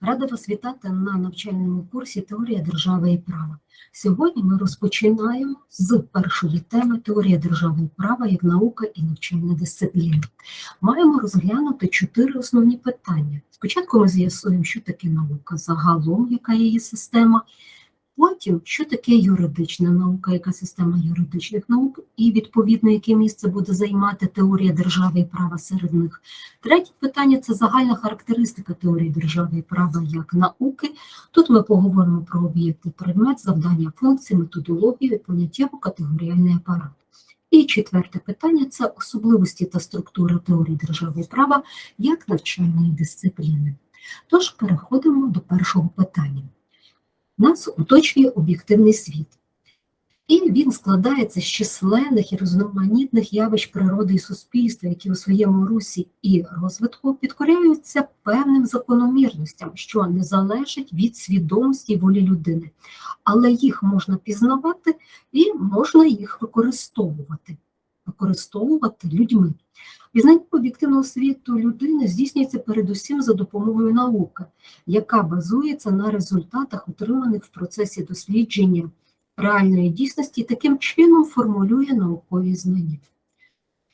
Рада вас вітати на навчальному курсі Теорія держави і права. Сьогодні ми розпочинаємо з першої теми Теорія держави і права як наука і навчальна дисципліна. Маємо розглянути чотири основні питання. Спочатку ми з'ясуємо, що таке наука загалом, яка її система. Потім, що таке юридична наука, яка система юридичних наук, і відповідно, яке місце буде займати теорія держави і права серед них. Третє питання це загальна характеристика теорії держави і права як науки. Тут ми поговоримо про об'єкти, предмет, завдання, функції, методологію, і поняттєво категоріальний апарат. І четверте питання це особливості та структура теорії держави і права як навчальної дисципліни. Тож переходимо до першого питання. Нас оточує об'єктивний світ, і він складається з численних і різноманітних явищ природи і суспільства, які у своєму русі і розвитку підкоряються певним закономірностям, що не залежать від свідомості і волі людини, але їх можна пізнавати і можна їх використовувати, використовувати людьми. Пізнання об'єктивного світу людини здійснюється передусім за допомогою науки, яка базується на результатах, отриманих в процесі дослідження реальної дійсності, і таким чином формулює наукові знання.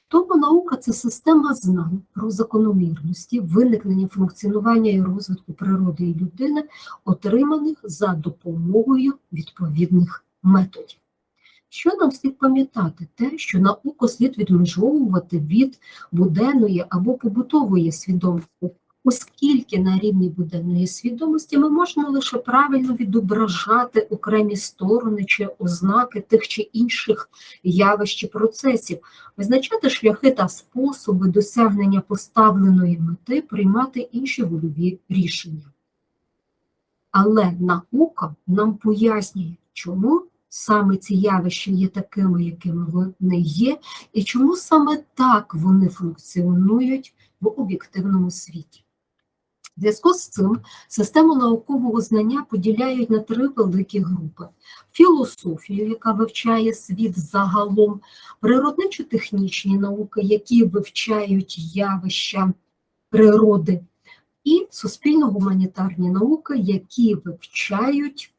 Тому наука це система знань про закономірності, виникнення функціонування і розвитку природи і людини, отриманих за допомогою відповідних методів. Що нам слід пам'ятати? Те, що науку слід відмежовувати від буденної або побутової свідомості, оскільки на рівні буденної свідомості ми можемо лише правильно відображати окремі сторони чи ознаки тих чи інших явищ і процесів, визначати шляхи та способи досягнення поставленої мети, приймати інші вольові рішення. Але наука нам пояснює, чому саме ці явища є такими, якими вони є, і чому саме так вони функціонують в об'єктивному світі. В зв'язку з цим систему наукового знання поділяють на три великі групи: філософію, яка вивчає світ загалом, природничо-технічні науки, які вивчають явища природи, і суспільно-гуманітарні науки, які вивчають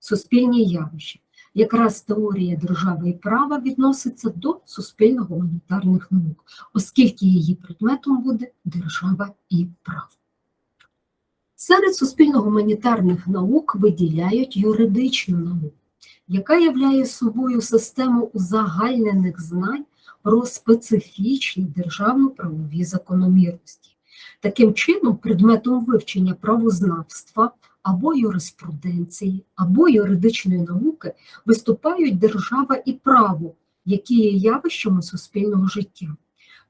суспільні явища. Якраз теорія держави і права відноситься до суспільно-гуманітарних наук, оскільки її предметом буде держава і право. Серед суспільно-гуманітарних наук виділяють юридичну науку, яка являє собою систему узагальнених знань про специфічні державно-правові закономірності. Таким чином, предметом вивчення правознавства або юриспруденції, або юридичної науки виступають держава і право, які є явищами суспільного життя.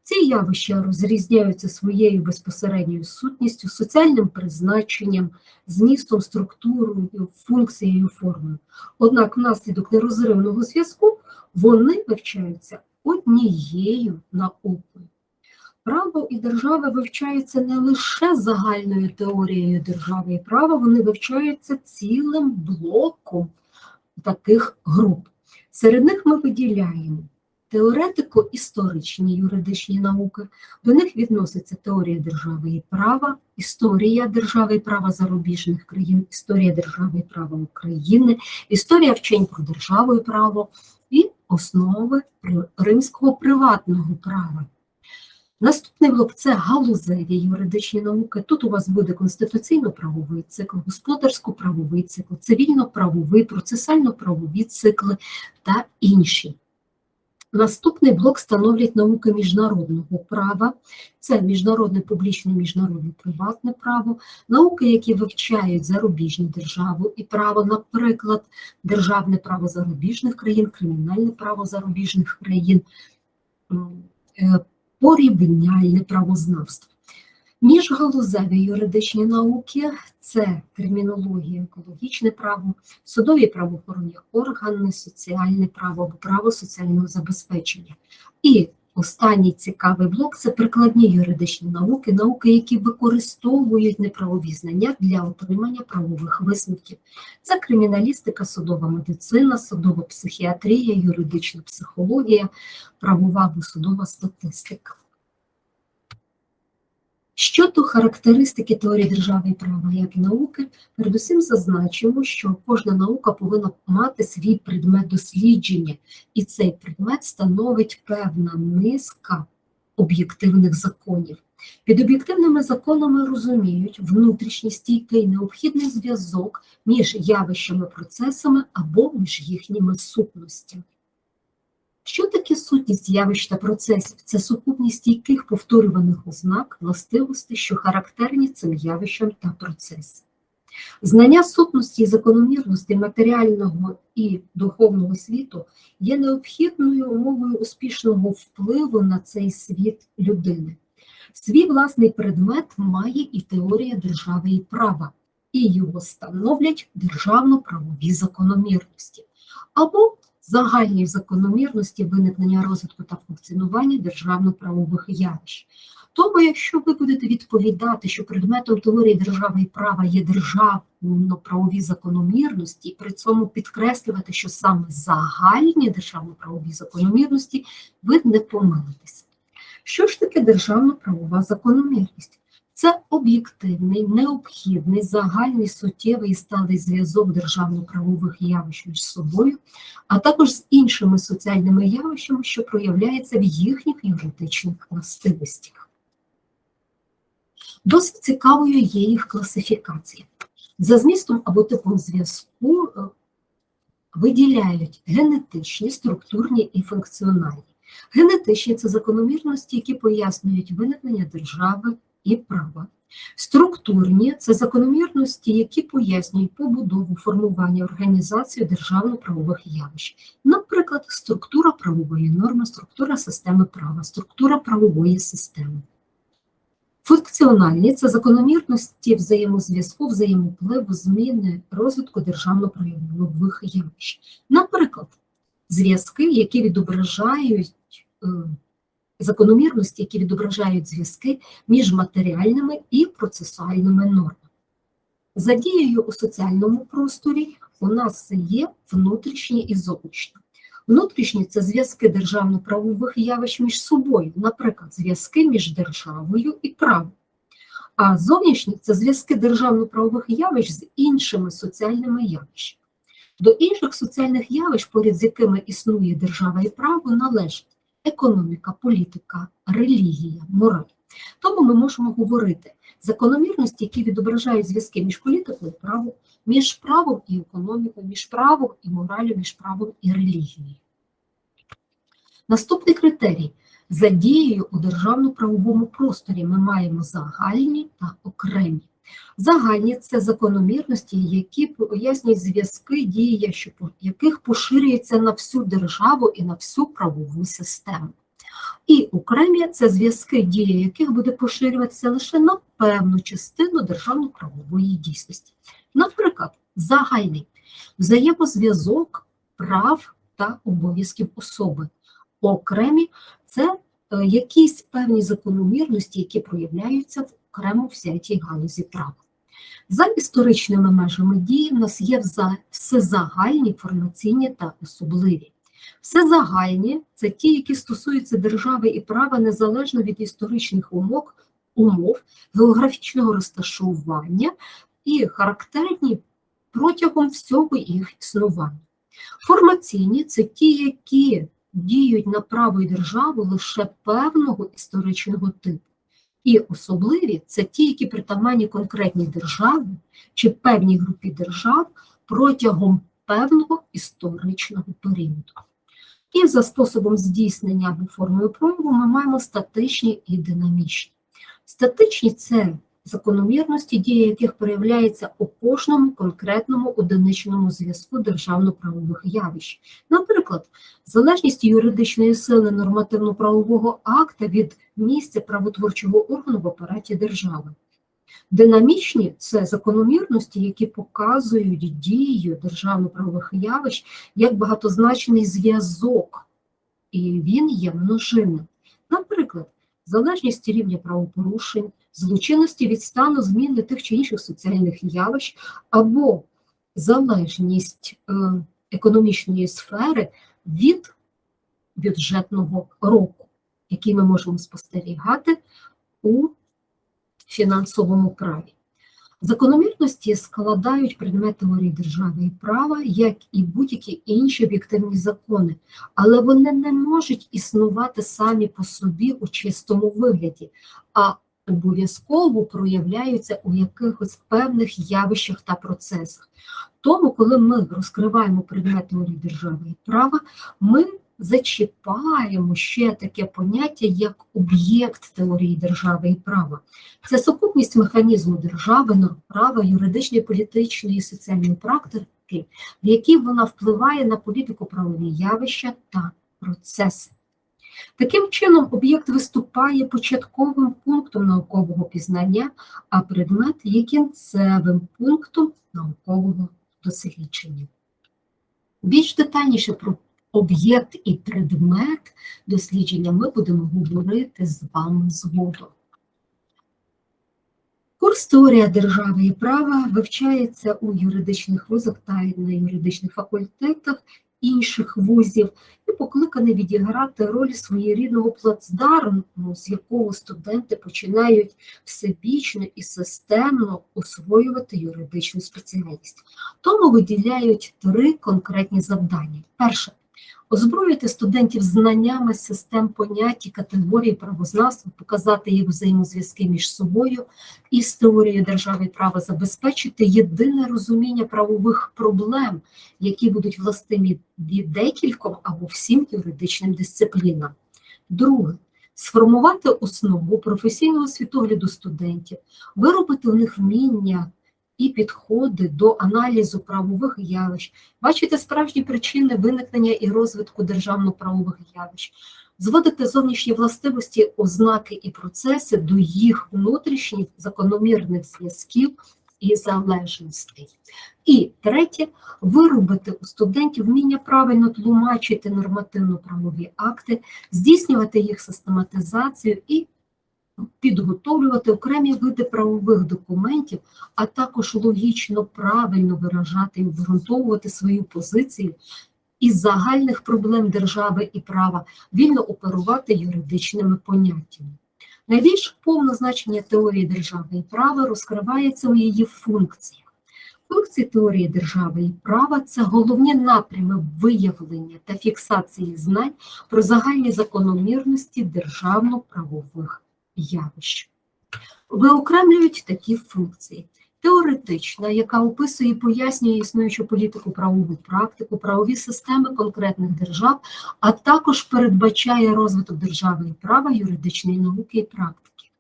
Ці явища розрізняються своєю безпосередньою сутністю, соціальним призначенням, змістом, структурою, функцією, формою. Однак, внаслідок нерозривного зв'язку вони вивчаються однією наукою. Право і держава вивчаються не лише загальною теорією держави і права, вони вивчаються цілим блоком таких груп. Серед них ми виділяємо теоретико-історичні юридичні науки, до них відноситься теорія держави і права, історія держави і права зарубіжних країн, історія держави і права України, історія вчень про державу і право і основи римського приватного права. Наступний блок це галузеві юридичні науки. Тут у вас буде конституційно-правовий цикл, господарсько-правовий цикл, цивільно-правовий, процесально-правові цикли та інші. Наступний блок становлять науки міжнародного права, це міжнародне публічне, міжнародне приватне право, науки, які вивчають зарубіжні держави і право, наприклад, державне право зарубіжних країн, кримінальне право зарубіжних країн, порівняльне правознавство. Міжгалузеві юридичні науки це термінологія, екологічне право, судові правоохоронні органи, соціальне право або право соціального забезпечення. І останній цікавий блок це прикладні юридичні науки, науки, які використовують неправові знання для отримання правових висновків. Це криміналістика, судова медицина, судова психіатрія, юридична психологія, правова або судова статистика. Щодо характеристики теорії держави і права як науки, передусім зазначимо, що кожна наука повинна мати свій предмет дослідження, і цей предмет становить певна низка об'єктивних законів. Під об'єктивними законами розуміють внутрішній стійкий необхідний зв'язок між явищами, процесами або між їхніми сутностями. Що таке сутність явищ та процесів? Це сукупність стійких повторюваних ознак, властивостей, що характерні цим явищам та процесам. Знання сутності і закономірності матеріального і духовного світу є необхідною умовою успішного впливу на цей світ людини. Свій власний предмет має і теорія держави і права, і його становлять державно-правові закономірності або загальні закономірності виникнення розвитку та функціонування державно-правових явищ. Тому, якщо ви будете відповідати, що предметом теорії держави і права є державно-правові закономірності, при цьому підкреслювати, що саме загальні державно-правові закономірності, ви не помилитеся. Що ж таке державно-правова закономірність? Це об'єктивний, необхідний, загальний суттєвий і сталий зв'язок державно-правових явищ між собою, а також з іншими соціальними явищами, що проявляються в їхніх юридичних властивостях. Досить цікавою є їх класифікація. За змістом або типом зв'язку е, виділяють генетичні, структурні і функціональні. Генетичні це закономірності, які пояснюють виникнення держави і права. Структурні це закономірності, які пояснюють побудову формування організації державно-правових явищ, наприклад, структура правової норми, структура системи права, структура правової системи. Функціональні це закономірності взаємозв'язку, взаємопливу, зміни розвитку державно-правових явищ. Наприклад, зв'язки, які відображають е, закономірності, які відображають зв'язки між матеріальними і процесуальними нормами. За дією у соціальному просторі у нас є внутрішні і зовнішні. Внутрішні це зв'язки державно-правових явищ між собою, наприклад, зв'язки між державою і правом. А зовнішні це зв'язки державно-правових явищ з іншими соціальними явищами. До інших соціальних явищ, поряд з якими існує держава і право, належать економіка, політика, релігія, мораль. Тому ми можемо говорити закономірності, які відображають зв'язки між політикою і правом, між правом і економікою, між правом і моралю, між правом і релігією. Наступний критерій. За дією у державно-правовому просторі ми маємо загальні та окремі. Загальні це закономірності, які пояснюють зв'язки дії, яких поширюється на всю державу і на всю правову систему. І окремі це зв'язки, дії яких буде поширюватися лише на певну частину державно-правової дійсності. Наприклад, загальний взаємозв'язок прав та обов'язків особи. Окремі це е, якісь певні закономірності, які проявляються в окремо взятій галузі права. За історичними межами дії в нас є всезагальні формаційні та особливі. Всезагальні це ті, які стосуються держави і права незалежно від історичних умов, умов географічного розташування і характерні протягом всього їх існування. Формаційні це ті, які діють на право і державу лише певного історичного типу. І особливі це ті, які притаманні конкретній державі чи певній групі держав протягом певного історичного періоду. І за способом здійснення або формою прояву ми маємо статичні і динамічні. Статичні це закономірності, дії яких проявляється у кожному конкретному одиничному зв'язку державно-правових явищ. Наприклад, залежність юридичної сили нормативно-правового акта від місця правотворчого органу в апараті держави. Динамічні це закономірності, які показують дію державно-правових явищ як багатозначний зв'язок, і він є множинним. Залежність рівня правопорушень, злочинності від стану зміни тих чи інших соціальних явищ, або залежність е, економічної сфери від бюджетного року, який ми можемо спостерігати у фінансовому праві. Закономірності складають предмет теорії держави і права, як і будь-які інші об'єктивні закони, але вони не можуть існувати самі по собі у чистому вигляді, а обов'язково проявляються у якихось певних явищах та процесах. Тому, коли ми розкриваємо предмет теорії держави і права, ми зачіпаємо ще таке поняття, як об'єкт теорії держави і права. Це сукупність механізму держави, права, юридичної, політичної і соціальної практики, в якій вона впливає на політико-правові явища та процеси. Таким чином, об'єкт виступає початковим пунктом наукового пізнання, а предмет є кінцевим пунктом наукового дослідження. Більш детальніше про об'єкт і предмет дослідження ми будемо говорити з вами згодом. Курс теорія держави і права вивчається у юридичних вузах та на юридичних факультетах інших вузів і покликаний відіграти роль своєрідного плацдарму, з якого студенти починають всебічно і системно освоювати юридичну спеціальність. Тому виділяють три конкретні завдання. Перше озброїти студентів знаннями систем понять і категорії правознавства, показати їх взаємозв'язки між собою і з теорією держави і права, забезпечити єдине розуміння правових проблем, які будуть властиві декільком або всім юридичним дисциплінам. Друге. Сформувати основу професійного світогляду студентів, виробити у них вміння і підходи до аналізу правових явищ, бачити справжні причини виникнення і розвитку державно-правових явищ, зводити зовнішні властивості, ознаки і процеси до їх внутрішніх закономірних зв'язків і залежностей. І третє, виробити у студентів вміння правильно тлумачити нормативно-правові акти, здійснювати їх систематизацію і підготовлювати окремі види правових документів, а також логічно правильно виражати і обґрунтовувати свою позицію із загальних проблем держави і права, вільно оперувати юридичними поняттями. Найбільш повне значення теорії держави і права розкривається у її функціях. Функції теорії держави і права це головні напрями виявлення та фіксації знань про загальні закономірності державно-правових явищ. Виокремлюють такі функції. Теоретична, яка описує і пояснює існуючу політику правову практику, правові системи конкретних держав, а також передбачає розвиток держави і права, юридичної науки і практики.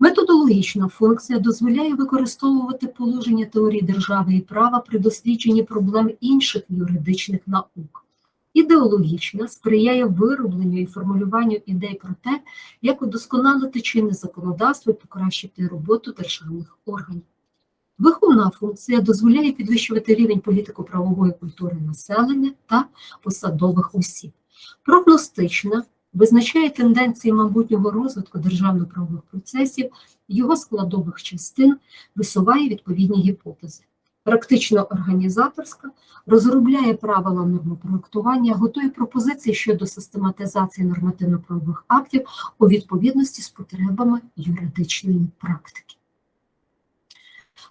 Методологічна функція дозволяє використовувати положення теорії держави і права при дослідженні проблем інших юридичних наук. Ідеологічна сприяє виробленню і формулюванню ідей про те, як удосконалити чинне законодавство і покращити роботу державних органів. Виховна функція дозволяє підвищувати рівень політико-правової культури населення та посадових осіб. Прогностична визначає тенденції майбутнього розвитку державно-правових процесів, його складових частин, висуває відповідні гіпотези. Практично організаторська розробляє правила нормопроектування, готує пропозиції щодо систематизації нормативно-правових актів у відповідності з потребами юридичної практики.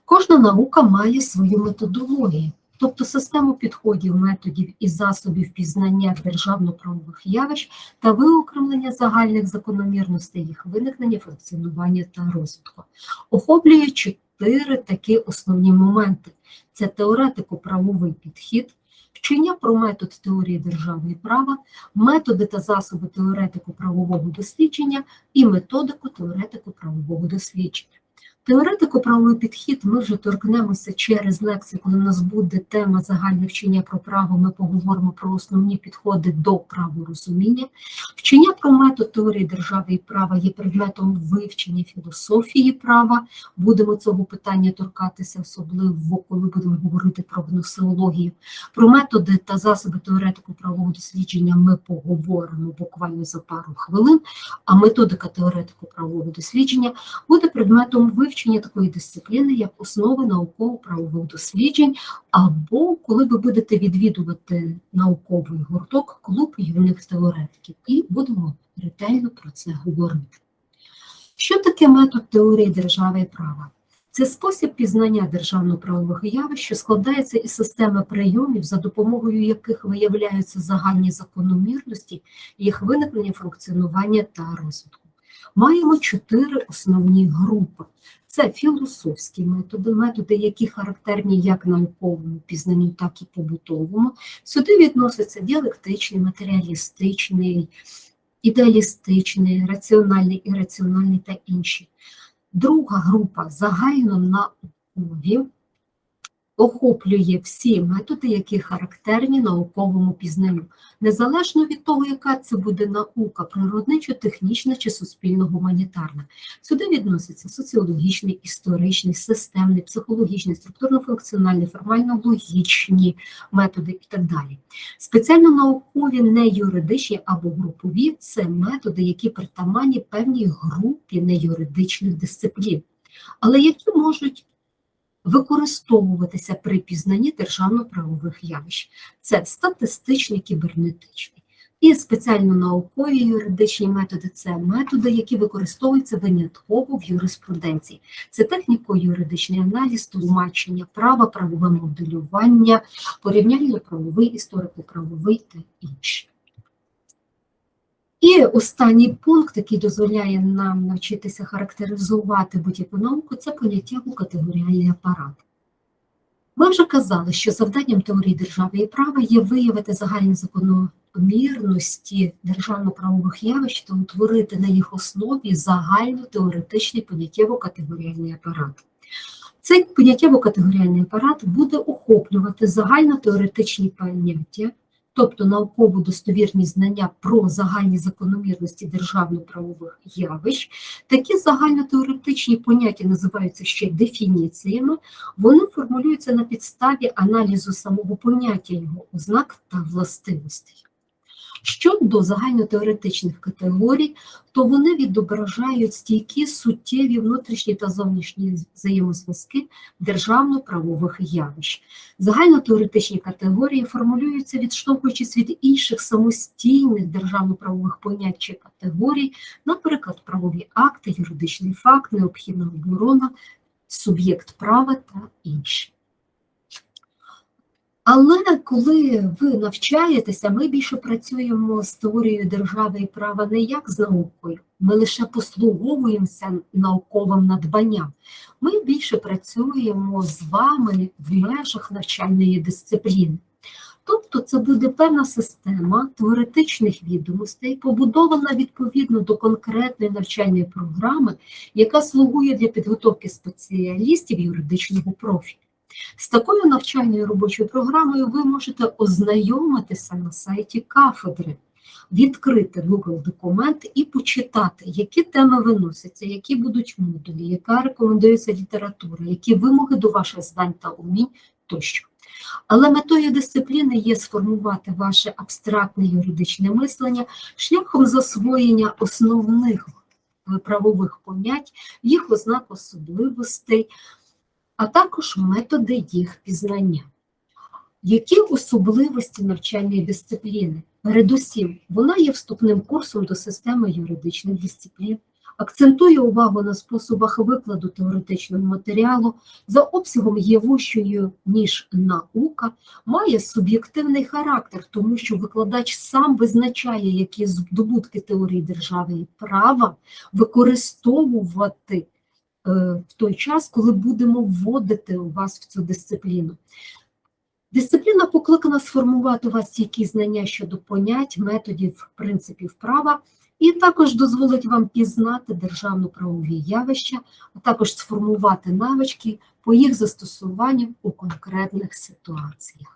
Кожна наука має свою методологію, тобто систему підходів, методів і засобів пізнання державно-правових явищ та виокремлення загальних закономірностей їх виникнення, функціонування та розвитку, охоплює чотири такі основні моменти: це теоретико-правовий підхід. Вчення про метод теорії держави і права, методи та засоби теоретико-правового дослідження і методику теоретико-правового дослідження. Теоретико-правовий підхід ми вже торкнемося через лекцію, коли в нас буде тема загальне вчення про право, ми поговоримо про основні підходи до праворозуміння. Вчення про метод теорії держави і права є предметом вивчення філософії права. Будемо цього питання торкатися, особливо коли будемо говорити про гносеологію. Про методи та засоби теоретико-правового дослідження ми поговоримо буквально за пару хвилин, а методика теоретико-правового дослідження буде предметом вивчення вивчення такої дисципліни, як основи науково-правових досліджень, або коли ви будете відвідувати науковий гурток клуб юних теоретиків, і будемо ретельно про це говорити. Що таке метод теорії держави і права? Це спосіб пізнання державно-правових явищ, що складається із системи прийомів, за допомогою яких виявляються загальні закономірності, їх виникнення, функціонування та розвитку. Маємо чотири основні групи. Це філософські методи, методи, які характерні як науковому пізнанню, так і побутовому. Сюди відноситься діалектичний, матеріалістичний, ідеалістичний, раціональний, ірраціональний та інші. Друга група загальнонаукові охоплює всі методи, які характерні науковому пізнанню, незалежно від того, яка це буде наука, природничо-технічна чи суспільно-гуманітарна. Сюди відносяться соціологічний, історичний, системний, психологічний, структурно-функціональний, формально-логічні методи і так далі. Спеціально наукові, не юридичні або групові це методи, які притаманні певній групі неюридичних дисциплін, але які можуть використовуватися при пізнанні державно-правових явищ. Це статистичний, кібернетичний. І спеціально наукові юридичні методи це методи, які використовуються винятково в юриспруденції. Це техніко-юридичний аналіз, тлумачення права, правове моделювання, порівняльно-правовий, історико-правовий та інші. І останній пункт, який дозволяє нам навчитися характеризувати будь-яку науку, це поняттєво-категоріальний апарат. Ми вже казали, що завданням теорії держави і права є виявити загальні закономірності державно-правових явищ та утворити на їх основі загально-теоретичний поняттєво-категоріальний апарат. Цей поняттєво-категоріальний апарат буде охоплювати загально-теоретичні поняття, тобто науково достовірні знання про загальні закономірності державно-правових явищ. Такі загальнотеоретичні поняття називаються ще дефініціями, вони формулюються на підставі аналізу самого поняття його ознак та властивостей. Щодо загальнотеоретичних категорій, то вони відображають стійкі суттєві внутрішні та зовнішні взаємозв'язки державно-правових явищ. Загальнотеоретичні категорії формулюються, відштовхуючись від інших самостійних державно-правових понять чи категорій, наприклад, правові акти, юридичний факт, необхідна оборона, суб'єкт права та інші. Але коли ви навчаєтеся, ми більше працюємо з теорією держави і права не як з наукою, ми лише послуговуємося науковим надбанням. Ми більше працюємо з вами в межах навчальної дисципліни. Тобто це буде певна система теоретичних відомостей, побудована відповідно до конкретної навчальної програми, яка слугує для підготовки спеціалістів юридичного профілю. З такою навчальною робочою програмою ви можете ознайомитися на сайті кафедри, відкрити Google документ і почитати, які теми виносяться, які будуть модулі, яка рекомендується література, які вимоги до ваших знань та умінь тощо. Але метою дисципліни є сформувати ваше абстрактне юридичне мислення шляхом засвоєння основних правових понять, їх ознак особливостей, а також методи їх пізнання. Які особливості навчальної дисципліни? Передусім, вона є вступним курсом до системи юридичних дисциплін, акцентує увагу на способах викладу теоретичного матеріалу, за обсягом є вищою, ніж наука, має суб'єктивний характер, тому що викладач сам визначає, які здобутки теорії держави і права використовувати в той час, коли будемо вводити у вас в цю дисципліну. Дисципліна покликана сформувати у вас стійкі знання щодо понять, методів, принципів права, і також дозволить вам пізнати державно-правові явища, а також сформувати навички по їх застосуванню у конкретних ситуаціях.